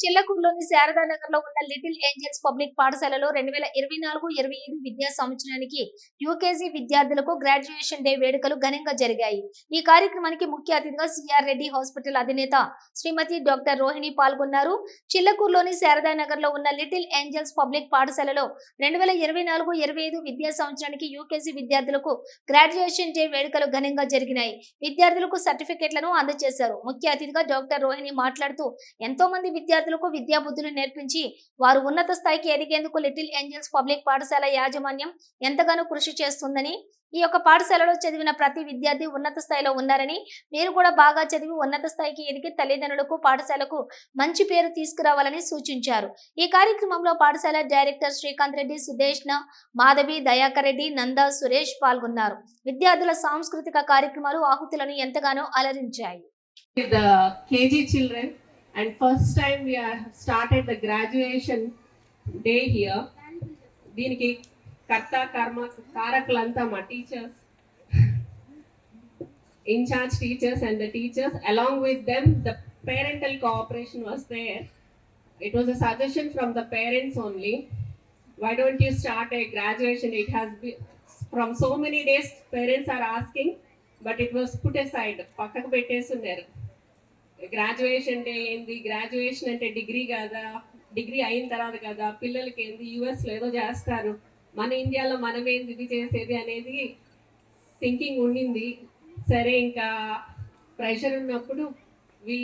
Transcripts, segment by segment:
చిల్లకూరులోని శారదానగర్లో ఉన్న little angels public పాఠశాలలో రెండు వేల ఇరవై నాలుగు ఇరవై ఐదు విద్యా సంవత్సరానికి యూకేజీ విద్యార్థులకు గ్రాడ్యుయేషన్ డే వేడుకలు ఘనంగా జరిగాయి. ఈ కార్యక్రమానికి ముఖ్య అతిథిగా సిఆర్ రెడ్డి హాస్పిటల్ అధినేత శ్రీమతి డాక్టర్ రోహిణి పాల్గొన్నారు. చిల్లకూరులోని శారదానగర్లో ఉన్న లిటిల్ ఏంజల్స్ పబ్లిక్ పాఠశాలలో రెండు వేల ఇరవై నాలుగు ఇరవై ఐదు విద్యా సంవత్సరానికి యూకేజీ విద్యార్థులకు గ్రాడ్యుయేషన్ డే వేడుకలు ఘనంగా జరిగినాయి. విద్యార్థులకు సర్టిఫికెట్లను అందజేశారు. ముఖ్య అతిథిగా డాక్టర్ రోహిణి మాట్లాడుతూ ఎంతో మంది విద్యార్థులకు విద్యా బుద్ధులు నేర్పించి వారు ఉన్నత స్థాయికి ఎదిగేందుకు లిటిల్ ఏంజల్స్ పబ్లిక్ పాఠశాల యాజమాన్యం ఎంతగానో కృషి చేస్తుందని ఈ యొక్క పాఠశాలలో చదివిన ప్రతి విద్యార్థి ఉన్నత స్థాయిలో ఉన్నారని మీరు కూడా బాగా చదివి ఉన్నత స్థాయికి ఎదిగి తల్లిదండ్రులకు పాఠశాలకు మంచి పేరు తీసుకురావాలని సూచించారు. ఈ కార్యక్రమంలో పాఠశాల డైరెక్టర్ శ్రీకాంత్ రెడ్డి సుదేష్ణ మాధవి దయాకర్ రెడ్డి నంద సురేష్ పాల్గొన్నారు. విద్యార్థుల సాంస్కృతిక కార్యక్రమాలు ఆహుతులను ఎంతగానో అలరించాయి. With the KG children and first time we are started the graduation day here. దీనికి కర్త కర్మ కారకులంతా మా teachers in charge teachers and the teachers along with them the parental cooperation was there. It was a suggestion from the parents only. Why don't you start a graduation? It has been from so many days parents are asking but it was put aside పక్కకు పెట్టేస్తున్నారు graduation day ఏంది? Graduation అంటే degree కదా? Degree అయిన తర్వాత కదా? పిల్లలకి ఏంది? యుఎస్లో ఏదో చేస్తారు. మన ఇండియాలో మనం ఏంది ఇది చేసేది అనేది థింకింగ్ ఉండింది. సరే ఇంకా ప్రెషర్ ఉన్నప్పుడు we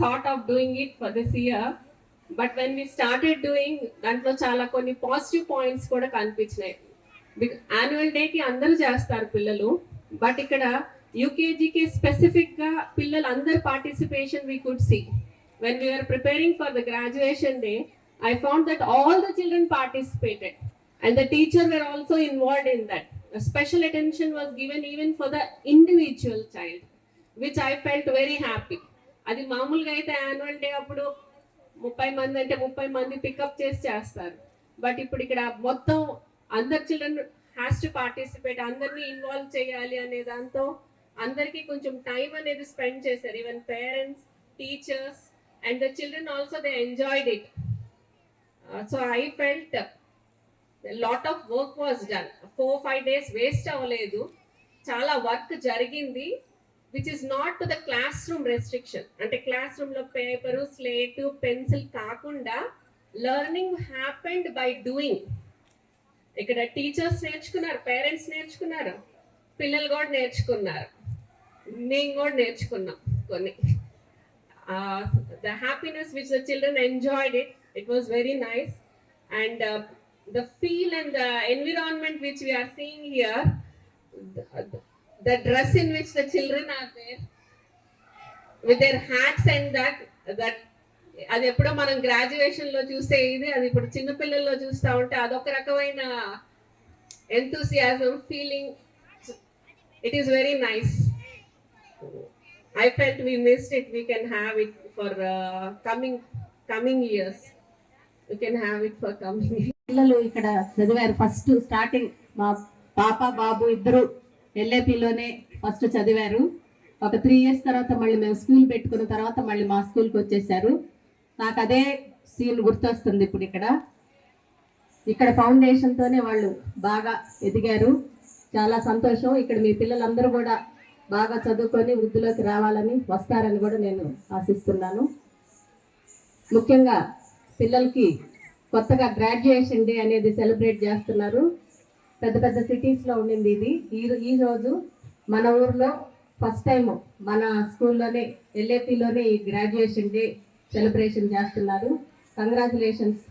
thought of doing it for this year but when we started doing దాంట్లో చాలా కొన్ని పాజిటివ్ పాయింట్స్ కూడా కనిపించినాయి. యాన్యువల్ డేకి అందరూ చేస్తారు పిల్లలు. బట్ ఇక్కడ యూకేజీకి స్పెసిఫిక్గా పిల్లలు అందరి participation we could see when we are preparing for the graduation day I found that all the children participated and the teacher were also involved in that special attention was given even for the individual child which I felt very happy అది మామూలుగా అయితే annual day అప్పుడు ముప్పై మంది అంటే ముప్పై మంది pickup చేసి చేస్తారు. బట్ ఇప్పుడు ఇక్కడ మొత్తం అందరు చిల్డ్రన్ హ్యాస్ టు పార్టిసిపేట్ అందరినీ ఇన్వాల్వ్ చేయాలి అనే దాంతో అందరికీ కొంచెం టైం అనేది స్పెండ్ చేశారు. Even parents teachers and the children also they enjoyed it so I felt lot of work was done four five days waste అవ్వలేదు. చాలా వర్క్ జరిగింది which is not to the classroom restriction అంటే class రూమ్లో paper slate pencil కాకుండా learning happened by doing ఇక్కడ teachers నేర్చుకున్నారు parents నేర్చుకున్నారు పిల్లలు కూడా నేర్చుకున్నారు. నేను కూడా నేర్చుకున్నాం కొన్ని. The happiness which the children enjoyed it it was very nice and the feel and the environment which we are seeing here the dress in which the children are there with their hats and that that అది ఎప్పుడో మనం గ్రాడ్యుయేషన్లో చూసే ఇది అది ఇప్పుడు చిన్నపిల్లల్లో చూస్తా ఉంటే అదొక రకమైన enthusiasm feeling it is very nice I felt we missed it we can have it for coming coming years we can have it for coming పిల్లలు ఇక్కడ చదివారు ఫస్ట్ స్టార్టింగ్ మా పాప బాబు ఇద్దరు ఎల్ఏపిలోనే ఫస్ట్ చదివారు. ఒక త్రీ ఇయర్స్ తర్వాత మళ్ళీ మేము స్కూల్ పెట్టుకున్న తర్వాత మళ్ళీ మా స్కూల్కి వచ్చేసారు. నాకు అదే సీన్ గుర్తొస్తుంది ఇప్పుడు ఇక్కడ. ఇక్కడ ఫౌండేషన్తోనే వాళ్ళు బాగా ఎదిగారు. చాలా సంతోషం. ఇక్కడ మీ పిల్లలందరూ కూడా బాగా చదువుకొని వృద్ధిలోకి రావాలని వస్తారని కూడా నేను ఆశిస్తున్నాను. ముఖ్యంగా పిల్లలకి కొత్తగా గ్రాడ్యుయేషన్ డే అనేది సెలబ్రేట్ చేస్తున్నారు. పెద్ద పెద్ద సిటీస్లో ఉండింది ఇది. ఈ ఈ మన ఊర్లో ఫస్ట్ టైం మన స్కూల్లోనే ఎల్ఏపిలోనే ఈ గ్రాడ్యుయేషన్ డే సెలబ్రేషన్ చేస్తున్నారు. కంగ్రాచులేషన్స్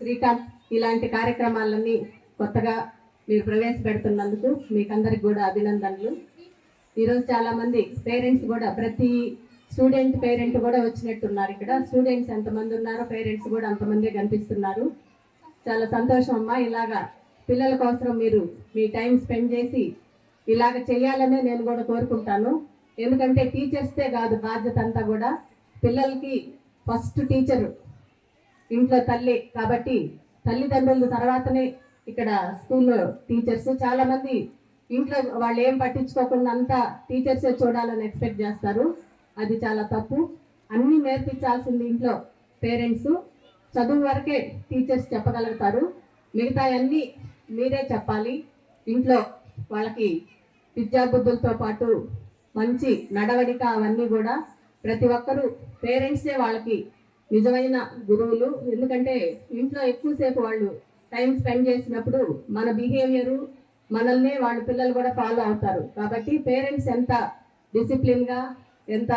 శ్రీకాంత్. ఇలాంటి కార్యక్రమాలన్నీ కొత్తగా మీరు ప్రవేశపెడుతున్నందుకు మీకు అందరికి కూడా అభినందనలు. ఈరోజు చాలా మంది పేరెంట్స్ కూడా ప్రతి స్టూడెంట్ పేరెంట్ కూడా వచ్చినట్టున్నారు ఇక్కడ. స్టూడెంట్స్ ఎంతమంది ఉన్నారో పేరెంట్స్ కూడా అంతమందే కనిపిస్తున్నారు. చాలా సంతోషం అమ్మా ఇలాగా పిల్లల కోసం మీరు మీ టైం స్పెండ్ చేసి ఇలాగ చేయాలనే నేను కూడా కోరుకుంటాను. ఎందుకంటే టీచర్స్తే కాదు బాధ్యత అంతా కూడా పిల్లలకి ఫస్ట్ టీచర్ ఇంట్లో తల్లి. కాబట్టి తల్లిదండ్రుల తర్వాతనే ఇక్కడ స్కూల్లో టీచర్స్. చాలామంది ఇంట్లో వాళ్ళు ఏం పట్టించుకోకుండా అంతా టీచర్సే చూడాలని ఎక్స్పెక్ట్ చేస్తారు. అది చాలా తప్పు. అన్నీ నేర్పించాల్సింది ఇంట్లో పేరెంట్స్ చదువు వరకే టీచర్స్ చెప్పగలుగుతారు. మిగతా అన్నీ మీరే చెప్పాలి. ఇంట్లో వాళ్ళకి విద్యాబుద్ధులతో పాటు మంచి నడవడిక అవన్నీ కూడా ప్రతి ఒక్కరూ పేరెంట్సే వాళ్ళకి నిజమైన గురువులు. ఎందుకంటే ఇంట్లో ఎక్కువసేపు వాళ్ళు టైం స్పెండ్ చేసినప్పుడు మన బిహేవియరు మనల్ని వాళ్ళ పిల్లలు కూడా ఫాలో అవుతారు. కాబట్టి పేరెంట్స్ ఎంత డిసిప్లిన్గా ఎంత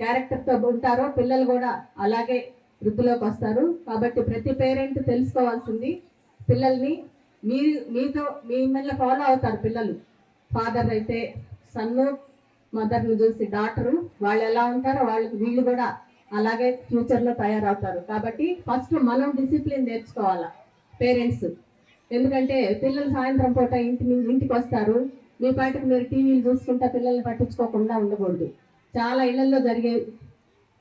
క్యారెక్టర్తో ఉంటారో పిల్లలు కూడా అలాగే వృద్ధిలోకి వస్తారు. కాబట్టి ప్రతి పేరెంట్ తెలుసుకోవాల్సింది పిల్లల్ని మీ మీతో మిమ్మల్ని ఫాలో అవుతారు పిల్లలు. ఫాదర్ అయితే సన్ను మదర్ని చూసి డాక్టరు వాళ్ళు ఎలా ఉంటారో వాళ్ళకి వీళ్ళు కూడా అలాగే ఫ్యూచర్లో తయారవుతారు. కాబట్టి ఫస్ట్ మనం డిసిప్లిన్ నేర్చుకోవాలా పేరెంట్స్ ఎందుకంటే పిల్లలు సాయంత్రం పూట ఇంటి ఇంటికి వస్తారు. మీ పాటికి మీరు టీవీలు చూసుకుంటా పిల్లల్ని పట్టించుకోకుండా ఉండకూడదు. చాలా ఇళ్ళలో జరిగే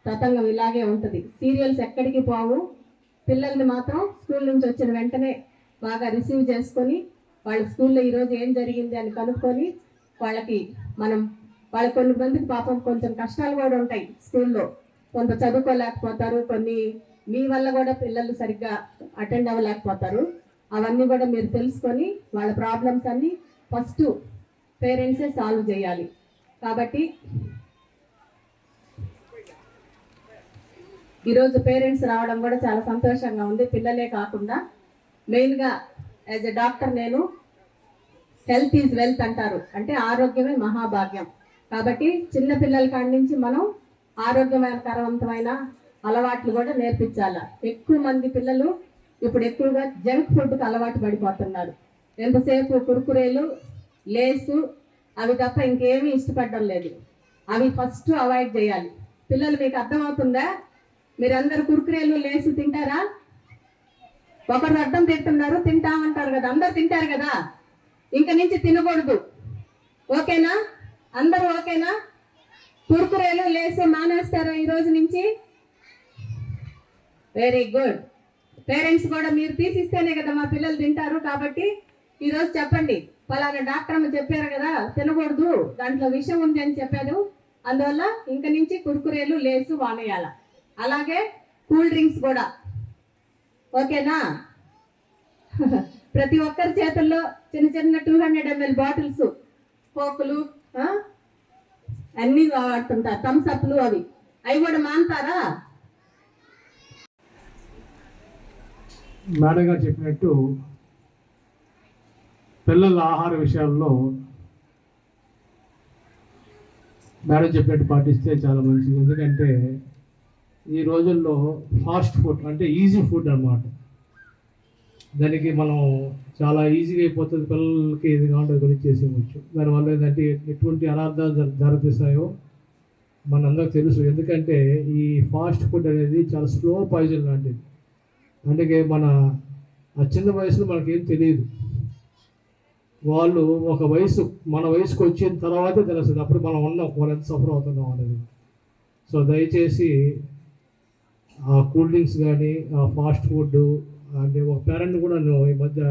తతంగం ఇలాగే ఉంటుంది. సీరియల్స్ ఎక్కడికి పోవు. పిల్లల్ని మాత్రం స్కూల్ నుంచి వచ్చిన వెంటనే బాగా రిసీవ్ చేసుకొని వాళ్ళ స్కూల్లో ఈరోజు ఏం జరిగింది అని కనుక్కొని వాళ్ళకి మనం వాళ్ళ కొన్ని మందికి పాపం కొంచెం కష్టాలు కూడా ఉంటాయి స్కూల్లో. కొంత చదువుకోలేకపోతారు. కొన్ని మీ వల్ల కూడా పిల్లలు సరిగ్గా అటెండ్ అవ్వలేకపోతారు. అవన్నీ కూడా మీరు తెలుసుకొని వాళ్ళ ప్రాబ్లమ్స్ అన్నీ ఫస్ట్ పేరెంట్సే సాల్వ్ చేయాలి. కాబట్టి ఈరోజు పేరెంట్స్ రావడం కూడా చాలా సంతోషంగా ఉంది. పిల్లలే కాకుండా మెయిన్గా యాజ్ ఎ డాక్టర్ నేను హెల్త్ ఈజ్ వెల్త్ అంటారు. అంటే ఆరోగ్యమే మహాభాగ్యం. కాబట్టి చిన్న పిల్లల కాడి నుంచి మనం ఆరోగ్యకరవంతమైన అలవాట్లు కూడా నేర్పించాలి. ఎక్కువ మంది పిల్లలు ఇప్పుడు ఎక్కువగా జంక్ ఫుడ్కి అలవాటు పడిపోతున్నారు. ఎంతసేపు కురుకురేలు లేసు అవి తప్ప ఇంకేమీ ఇష్టపడడం లేదు. అవి ఫస్ట్ అవాయిడ్ చేయాలి. పిల్లలు మీకు అర్థమవుతుందా? మీరందరు కురుకురేలు లేసు తింటారా? ఒకరు అడ్డం తింటున్నారు తింటామంటారు కదా. అందరు తింటారు కదా. ఇంక నుంచి తినకూడదు. ఓకేనా? అందరూ ఓకేనా? కురుకురేలు లేసి మానేస్తారా ఈ రోజు నుంచి? వెరీ గుడ్ పేరెంట్స్ కూడా మీరు తీసిస్తేనే కదా మా పిల్లలు తింటారు కాబట్టి ఈరోజు చెప్పండి. పలానా డాక్టర్ అమ్మ చెప్పారు కదా తినకూడదు దాంట్లో విషయం ఉంది అని చెప్పారు. అందువల్ల ఇంక నుంచి కురుకురేలు లేసు వానేయాల. అలాగే కూల్ డ్రింక్స్ కూడా. ఓకేనా? ప్రతి ఒక్కరి చేతుల్లో చిన్న చిన్న టూ హండ్రెడ్ ఎంఎల్ బాటిల్స్ కోకులు అన్నీ వాడుతుంటారు. థమ్స్అప్లు అవి. అవి కూడా మానతారా మేడం గారు చెప్పినట్టు పిల్లల ఆహార విషయాల్లో మేడం చెప్పినట్టు పాటిస్తే చాలా మంచిది. ఎందుకంటే ఈ రోజుల్లో ఫాస్ట్ ఫుడ్ అంటే ఈజీ ఫుడ్ అన్నమాట. దానికి మనం చాలా ఈజీగా అయిపోతుంది పిల్లలకి ఇది కావాలంటే గురించి చేసేవచ్చు దానివల్ల ఏంటంటే ఎటువంటి అనార్థాలు దారితీస్తాయో మనందరికి తెలుసు. ఎందుకంటే ఈ ఫాస్ట్ ఫుడ్ అనేది చాలా స్లో పాయిజన్ లాంటిది. అందుకే మన ఆ చిన్న వయసులో మనకేం తెలియదు. వాళ్ళు ఒక వయసు మన వయసుకు వచ్చిన తర్వాతే తెలుస్తుంది. అప్పుడు మనం ఉన్నాం వాళ్ళు ఎంత సఫర్ అవుతున్నాం అనేది. సో దయచేసి ఆ కూల్ డ్రింక్స్ కానీ ఆ ఫాస్ట్ ఫుడ్ అంటే ఒక పేరెంట్ కూడా ఈ మధ్య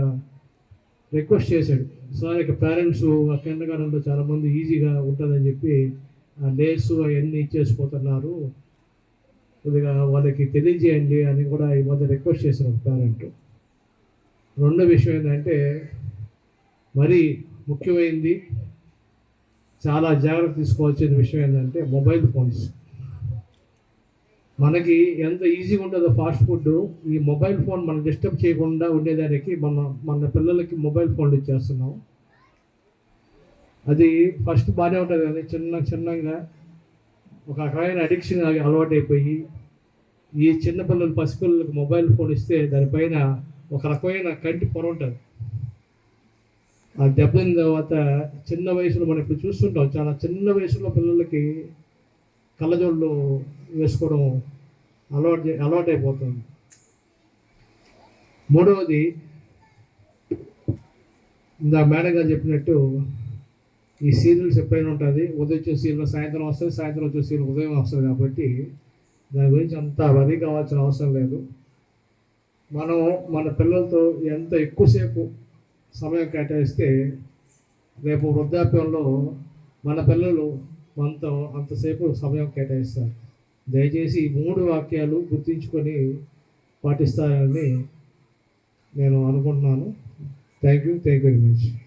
రిక్వెస్ట్ చేశాడు. సార్ ఇక పేరెంట్స్ ఆ కిందగానంలో చాలామంది ఈజీగా ఉంటుందని చెప్పి ఆ లేస్ అవన్నీ ఇచ్చేసిపోతున్నారు కొద్దిగా వాళ్ళకి తెలియజేయండి అని కూడా ఈ మధ్య రిక్వెస్ట్ చేశారు ఒక పేరెంట్ రెండో విషయం ఏంటంటే మరి ముఖ్యమైనది చాలా జాగ్రత్త తీసుకోవాల్సిన విషయం ఏంటంటే మొబైల్ ఫోన్స్ మనకి ఎంత ఈజీగా ఉంటుందో ఫాస్ట్ ఫుడ్ ఈ మొబైల్ ఫోన్ మనం డిస్టర్బ్ చేయకుండా ఉండేదానికి మన మన పిల్లలకి మొబైల్ ఫోన్లు ఇచ్చేస్తున్నాం. అది ఫస్ట్ బాగానే ఉంటుంది కానీ చిన్న చిన్నగా ఒక రకమైన అడిక్షన్ అలవాటు అయిపోయి ఈ చిన్నపిల్లలు పసిపిల్లలకు మొబైల్ ఫోన్ ఇస్తే దానిపైన ఒక రకమైన కంటి పొర ఉంటుంది. ఆ దెబ్బతిన తర్వాత చిన్న వయసులో మనం ఇప్పుడు చూస్తుంటాం చాలా చిన్న వయసులో పిల్లలకి కళ్ళజోళ్ళు వేసుకోవడం అలవాటు అలవాటు అయిపోతుంది మూడవది ఇందా మేడం గారు చెప్పినట్టు ఈ సీరియల్స్ ఎప్పుడైనా ఉంటుంది? ఉదయం వచ్చే సీరియల్ సాయంత్రం వస్తుంది సాయంత్రం వచ్చే సీరియల్ ఉదయం వస్తుంది కాబట్టి దాని గురించి అంత వరి కావాల్సిన అవసరం లేదు. మనం మన పిల్లలతో ఎంత ఎక్కువసేపు సమయం కేటాయిస్తే రేపు వృద్ధాప్యంలో మన పిల్లలు మనతో అంతసేపు సమయం కేటాయిస్తారు. దయచేసి ఈ మూడు వాక్యాలు గుర్తుంచుకొని పాటిస్తారని నేను అనుకుంటున్నాను. Thank you thank you very much.